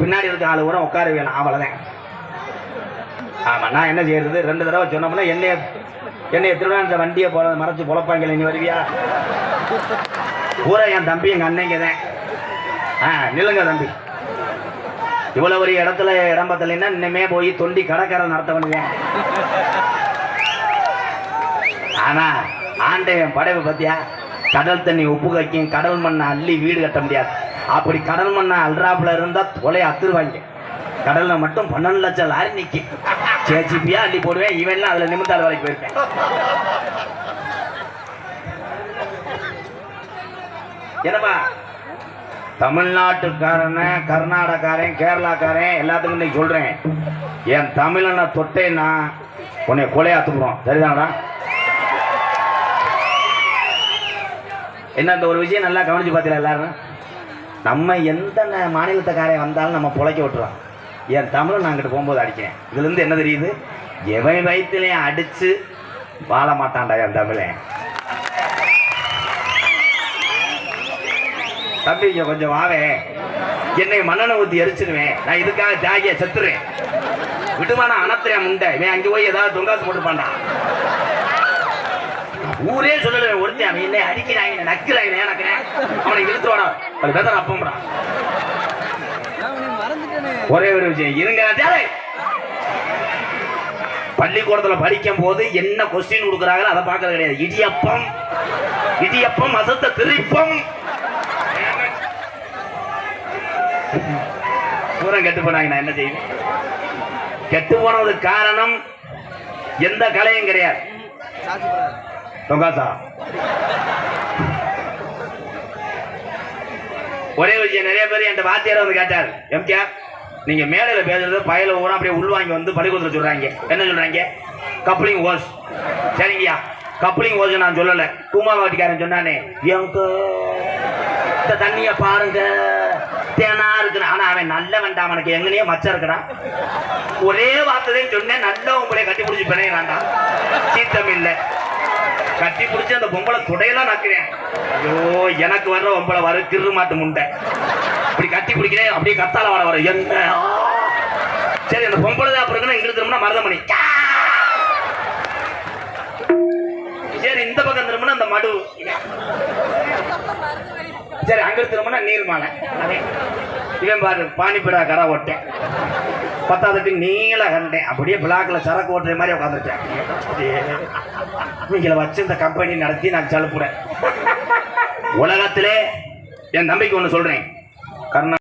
பின்னாடி இருக்க ஆளு கூட உட்கார வேணும். அவ்வளோதான் ஆமா நான் என்ன செய்யறது? ரெண்டு தடவை சொன்னோம்னா என்னைய என்னைய திருவிழா இந்த வண்டியை போல மறைச்சு பொழப்பாங்க நீ வருவியா? பூரா என் தம்பி எங்கள் அண்ணங்க தான் ஆ நில்லுங்க தம்பி. இவ்வளோ ஒரு இடத்துல இடம் பார்த்தலைன்னா இன்னமே போய் தொண்டி கடைக்கார நடத்த வேண்டியேன் ஆனா ஆண்டையன் படைவை பார்த்தியா கடல் தண்ணி உப்பு கைக்கும் கடல் மண்ணை அள்ளி வீடு கட்ட முடியாது. அப்படி கடல் மண்ணை அல்ராப்ல இருந்தா தொலை அத்துருவாங்க. கடல்ல மட்டும் பன்னெண்டு லட்சம் லாரி நிக்கி சேச்சிப்பியா அள்ளி போடுவேன் இவன்லாம் அதுல நிமித்தாள் வரைக்கும் போயிருப்பேன் என்னப்பா தமிழ்நாட்டுக்காரன கர்நாடகாரன் கேரளாக்காரன் எல்லாத்துக்கும் இன்னைக்கு சொல்றேன். என் தமிழனை தொட்டேன்னா உன்னை கொலையா சரிதானடா? என்ன இந்த ஒரு விஷயம் நல்லா கவனிச்சு பார்த்தீங்களா எல்லாரும்? நம்ம எந்த மாநிலத்துக்காரன் வந்தாலும் நம்ம புழைக்க விட்டுறோம். என் தமிழை நான் அங்கிட்டு போகும்போது அடிக்கிறேன். இதுலேருந்து என்ன தெரியுது? எவன் வயிற்றுலையும் அடித்து வாழ மாட்டான்டா என் தமிழன் தம்பி கொஞ்சம் வாவே. என்னை மண்ணெண்ணை ஊற்றி எரிச்சிருவேன். நான் இதுக்காக ஜாகிய செத்துறேன் நான் அனத்திரேன் முண்டை. இவன் அங்கே போய் ஏதாவது தொங்காசு போட்டுப்பான்டா. ஊரே சொல்லல ஒருத்தி அவன் என்னை அடிக்கிறாங்க என்னை நக்கிறாங்க எனக்கு அவனை இழுத்துவானா அது பெதர் அப்பம்டா ஒரே ஒரு விஷயம் இருங்க பள்ளிக்கூடத்துல படிக்கும் போது என்ன கொஸ்டின் கொடுக்குறாங்களோ அதை பார்க்கறது கிடையாது. இடியப்பம் இடியப்பம் அசத்த திருப்பம். பூரா கெட்டு போனாங்க நான் என்ன செய்வேன்? கெட்டு போனதுக்கு காரணம் எந்த கலையும் கிடையாது. தொகாசா ஒரே விஷயம் நிறைய பேர் என்கிட்ட வாத்தியார் வந்து கேட்டார். எம்கேஆர் நீங்க மேடையில பேசுறது பயல ஊரா அப்படியே உள்வாங்கி வந்து பள்ளிக்கூடத்தில் சொல்றாங்க. என்ன சொல்றாங்க? கப்ளிங் ஓஸ் சரிங்கய்யா. கப்ளிங் ஓஸ் நான் சொல்லல. குமார் வாட்டிக்காரன் சொன்னானே எங்க இந்த தண்ணிய பாருங்க. தேனா இருக்கு ஆனா அவன் நல்ல வேண்டாம் அவனுக்கு எங்கனையே மச்சம் இருக்கிறான் ஒரே வார்த்தையும் சொன்னேன் நல்ல உங்களை கட்டி பிடிச்சி பிணையிறான்டா. சீத்தம் இல்லை. கட்டி பிடிச்சி அந்த பொம்பளை துடையெல்லாம் நக்குறேன் ஐயோ எனக்கு வர்ற பொம்பளை வர திரு மாட்டு முண்டை. இப்படி கட்டி பிடிக்கிறேன் அப்படியே கத்தால வர வர. என்ன? சரி அந்த பொம்பளை தான் அப்புறம் இங்கிட்டு திரும்பினா மருதமணி. சரி இந்த பக்கம் திரும்பினா அந்த மடு. சரி அங்க திரும்பினா நீர்மாலை. இவன் பாரு பானிப்படா கரா ஓட்டேன். பத்தாவதுக்கு நீல கண்டேன் அப்படியே பிளாக்ல சரக்கு ஓட்டுற மாதிரி உட்காந்துருக்கேன் நீங்கள வச்சு இந்த கம்பெனி நடத்தி நான் சலுப்புறேன். உலகத்திலே என் நம்பிக்கை ஒன்று சொல்றேன். கர்நா